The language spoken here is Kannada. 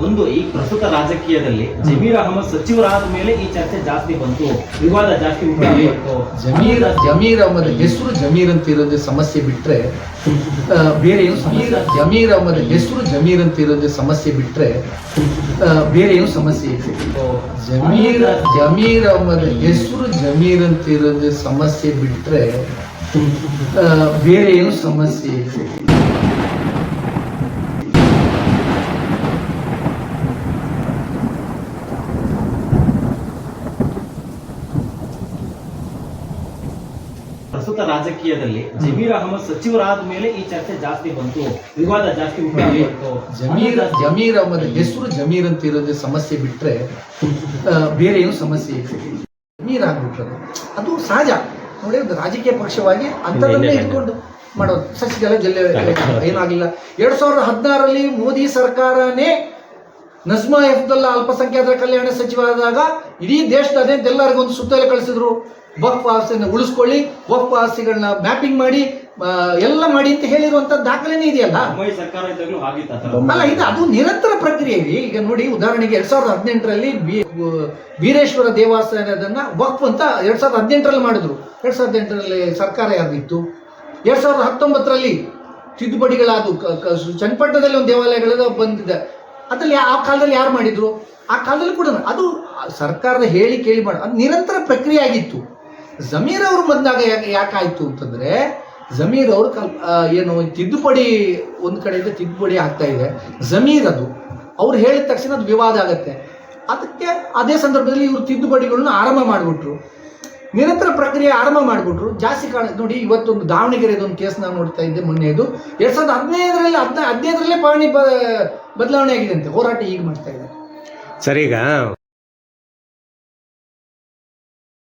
ಒಂದು ಈ ಪ್ರಸ್ತುತ ರಾಜಕೀಯದಲ್ಲಿ ಜಮೀರ್ ಅಹಮದ್ ಸಚಿವರಾದ ಮೇಲೆ ಈ ಚರ್ಚೆ ಜಾಸ್ತಿ ಬಂತು ವಿವಾದ ಜಾಸ್ತಿ ಜಮೀರ್ ಜಮೀರ್ ಅಹಮದ್ ಹೆಸರು ಜಮೀರ್ ಅಂತ ಇರೋದೇ ಸಮಸ್ಯೆ ಬಿಟ್ರೆ ಬೇರೆ ಏನು ಜಮೀರ್ ಅಹಮದ್ ಹೆಸರು ಜಮೀರ್ ಅಂತ ಇರೋದೇ ಸಮಸ್ಯೆ ಬಿಟ್ರೆ ಬೇರೆ ಏನು ಸಮಸ್ಯೆ ಇದೆ ಜಮೀರ್ ಜಮೀರ್ ಅಹಮದ್ ಹೆಸರು ಜಮೀರ್ ಅಂತ ಇರೋದೇ ಸಮಸ್ಯೆ ಬಿಟ್ರೆ ಬೇರೆ ಏನು ಸಮಸ್ಯೆ ಇಲ್ಲ. ಪ್ರಸ್ತುತ ರಾಜಕೀಯದಲ್ಲಿ ಜಮೀರ್ ಅಹಮದ್ ಸಚಿವರಾದ ಮೇಲೆ ಈ ಚರ್ಚೆ ಜಾಸ್ತಿ ಬಂತು ವಿವಾದ ಜಾಸ್ತಿ ಜಮೀರ್ ಜಮೀರ್ ಅಹಮದ್ ಹೆಸರು ಜಮೀರ್ ಅಂತ ಇರೋದೇ ಸಮಸ್ಯೆ ಬಿಟ್ರೆ ಬೇರೆ ಏನು ಸಮಸ್ಯೆ ಜಮೀರ್ ಆಗ್ಬಿಟ್ರೆ ಅದು ಸಹಜ. ನೋಡಿ ಒಂದು ರಾಜಕೀಯ ಪಕ್ಷವಾಗಿ ಅಂತದನ್ನೇ ಇಟ್ಕೊಂಡು ಮಾಡೋದು. ಸಸಿಗೆಲ್ಲ ಜಲ್ಲೆ ಏನಾಗಿಲ್ಲ. ಎರಡ್ ಸಾವಿರದ ಹದಿನಾರರಲ್ಲಿ ಮೋದಿ ಸರ್ಕಾರನೇ ನಜ್ಮಾ ಎಫ್ದಲ್ಲ ಅಲ್ಪಸಂಖ್ಯಾತರ ಕಲ್ಯಾಣ ಸಚಿವರಾದಾಗ ಇಡೀ ದೇಶದಾದ್ಯಂತ ಎಲ್ಲರಿಗೂ ಒಂದು ಸುತ್ತಲೇ ಕಳಿಸಿದ್ರು. ವಕ್ಫ್ ಆಸ್ತಿಯನ್ನು ಉಳಿಸ್ಕೊಳ್ಳಿ ವಕ್ಫ್ ಆಸ್ತಿಗಳನ್ನ ಮ್ಯಾಪಿಂಗ್ ಮಾಡಿ ಎಲ್ಲ ಮಾಡಿ ಅಂತ ಹೇಳಿರುವಂತ ದಾಖಲೆನೇ ಇದೆಯಲ್ಲ? ಅಲ್ಲ ಇದು ಅದು ನಿರಂತರ ಪ್ರಕ್ರಿಯೆ. ಈಗ ನೋಡಿ ಉದಾಹರಣೆಗೆ ಎರಡ್ ಸಾವಿರದ ಹದಿನೆಂಟರಲ್ಲಿ ವೀರೇಶ್ವರ ದೇವಸ್ಥಾನದನ್ನ ವಕ್ಫ್ ಅಂತ ಎರಡ್ ಸಾವಿರದ ಹದಿನೆಂಟರಲ್ಲಿ ಮಾಡಿದ್ರು. ಎರಡ್ ಸಾವಿರದ ಎಂಟರಲ್ಲಿ ಸರ್ಕಾರ ಯಾವ್ದಿತ್ತು? ಎರಡ್ ಸಾವಿರದ ಹತ್ತೊಂಬತ್ತರಲ್ಲಿ ತಿದ್ದುಪಡಿಗಳಾದವು. ಚನ್ನಪಟ್ಟಣದಲ್ಲಿ ಒಂದು ದೇವಾಲಯಗಳೆಲ್ಲ ಬಂದಿದೆ. ಅದ್ರಲ್ಲಿ ಆ ಕಾಲದಲ್ಲಿ ಯಾರು ಮಾಡಿದ್ರು? ಆ ಕಾಲದಲ್ಲಿ ಕೂಡ ಅದು ಸರ್ಕಾರದ ಹೇಳಿ ಕೇಳಿ ಮಾಡಿ ಅದು ನಿರಂತರ ಪ್ರಕ್ರಿಯೆ ಆಗಿತ್ತು. ಜಮೀರ್ ಅವರು ಬಂದಾಗ ಯಾಕೆ ಯಾಕಾಯ್ತು ಅಂತಂದ್ರೆ, ಜಮೀರ್ ಅವರು ಕಲ್ ಏನು, ತಿದ್ದುಪಡಿ ಒಂದು ಕಡೆಯಿಂದ ತಿದ್ದುಪಡಿ ಆಗ್ತಾ ಇದೆ. ಜಮೀರ್ ಅದು. ಅವ್ರು ಹೇಳಿದ ತಕ್ಷಣ ಅದು ವಿವಾದ ಆಗುತ್ತೆ. ಅದಕ್ಕೆ ಅದೇ ಸಂದರ್ಭದಲ್ಲಿ ಇವರು ತಿದ್ದುಪಡಿಗಳನ್ನ ಆರಂಭ ಮಾಡಿಬಿಟ್ರು. ನಿರಂತರ ಪ್ರಕ್ರಿಯೆ ಆರಂಭ ಮಾಡಿಬಿಟ್ರು. ಜಾಸ್ತಿ ಕಾಣ, ನೋಡಿ, ಇವತ್ತೊಂದು ದಾವಣಗೆರೆದು ಒಂದು ಕೇಸ್ ನಾನು ನೋಡ್ತಾ ಇದ್ದೆ ಮೊನ್ನೆದು. ಎರಡ್ ಸಾವಿರದ ಹದಿನೈದರಲ್ಲಿ, ಹದಿನ, ಹದಿನೈದರಲ್ಲೇ ಬ, ಬದಲಾವಣೆ ಆಗಿದೆ ಅಂತೆ. ಹೋರಾಟ ಈಗ ಮಾಡ್ತಾ ಇದ್ದಾರೆ. ಸರಿಗ